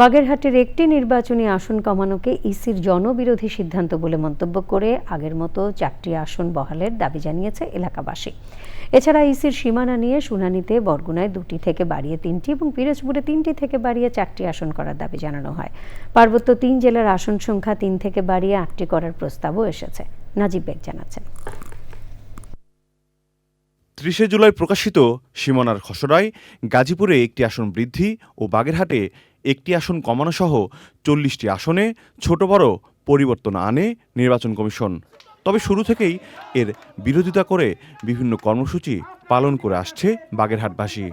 বাগেরহাটের একটি নির্বাচনী আসন কমানোকে ইসির জনবিরোধী সিদ্ধান্ত বলে মন্তব্য করে আগের মতো চারটি আসন বহালের দাবি জানিয়েছে এলাকাবাসী। এছাড়া ইসির সীমানা নিয়ে শুনানিতে বরগুনায় দুটি থেকে বাড়িয়ে তিনটি এবং পিরোজপুরে তিনটি থেকে বাড়িয়ে চারটি আসন করার দাবি জানানো হয়। পার্বত্য তিন জেলার আসন সংখ্যা তিন থেকে বাড়িয়ে আটটি করার প্রস্তাবও এসেছে। নাজিব বেগ জানাচ্ছেন। ত্রিশে জুলাই প্রকাশিত সীমানার খসড়ায় গাজীপুরে একটি আসন বৃদ্ধি ও বাগেরহাটে একটি আসন কমানো সহ চল্লিশটি আসনে ছোট বড় পরিবর্তন আনে নির্বাচন কমিশন। তবে শুরু থেকেই এর বিরোধিতা করে বিভিন্ন কর্মসূচি পালন করে আসছে বাগেরহাটবাসী।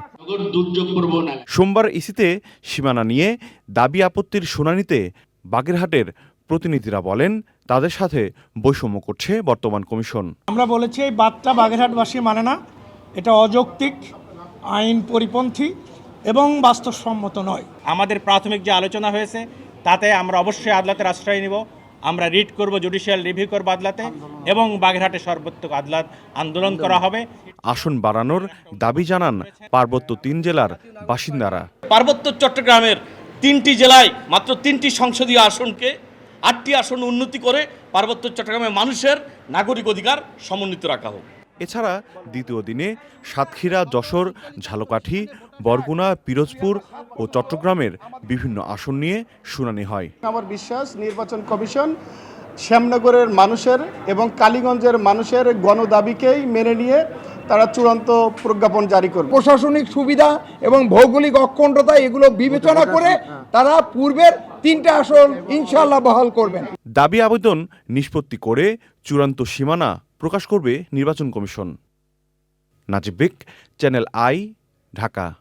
সোমবার ইসিতে সীমানা নিয়ে দাবি আপত্তির শুনানিতে বাগেরহাটের প্রতিনিধিরা বলেন তাদের সাথে বৈষম্য করছে বর্তমান কমিশন। আমরা বলেছি এই বাদটা বাগেরহাটবাসী মানে না। এটা অযৌক্তিক আইন পরিপন্থী এবং বাস্তবসম্মত নয়। আমাদের প্রাথমিক যে আলোচনা হয়েছে তাতে আমরা অবশ্যই আদালতের আশ্রয় নিব। আমরা রিট করব জুডিশিয়াল রিভিউ করব আদালতে এবং বাগেরহাটে সর্বোত্তক আদালত আন্দোলন করা হবে। আসন বাড়ানোর দাবি জানান পার্বত্য তিন জেলার বাসিন্দারা। পার্বত্য চট্টগ্রামের তিনটি জেলায় মাত্র তিনটি সংসদীয় আসনকে আটটি আসন উন্নতি করে পার্বত্য চট্টগ্রামের মানুষের নাগরিক অধিকার সমন্বিত রাখা হোক। এছাড়া দ্বিতীয় দিনে সাতক্ষীরা যশোর ঝালকাঠি বরগুনা পিরোজপুর ও চট্টগ্রামের বিভিন্ন আসন নিয়ে শুনানি হয়। আমার বিশ্বাস নির্বাচন কমিশন শ্যামনগরের মানুষের এবং কালীগঞ্জের মানুষের গণদাবিকেই মেনে নিয়ে তারা চূড়ান্ত প্রজ্ঞাপন জারি করবে। প্রশাসনিক সুবিধা এবং ভৌগোলিক অখণ্ডতা এগুলো বিবেচনা করে তারা পূর্বের তিনটা আসন ইনশাল্লাহ বহাল করবেন। দাবি আবেদন নিষ্পত্তি করে চূড়ান্ত সীমানা প্রকাশ করবে নির্বাচন commission. Najib channel I Dhaka.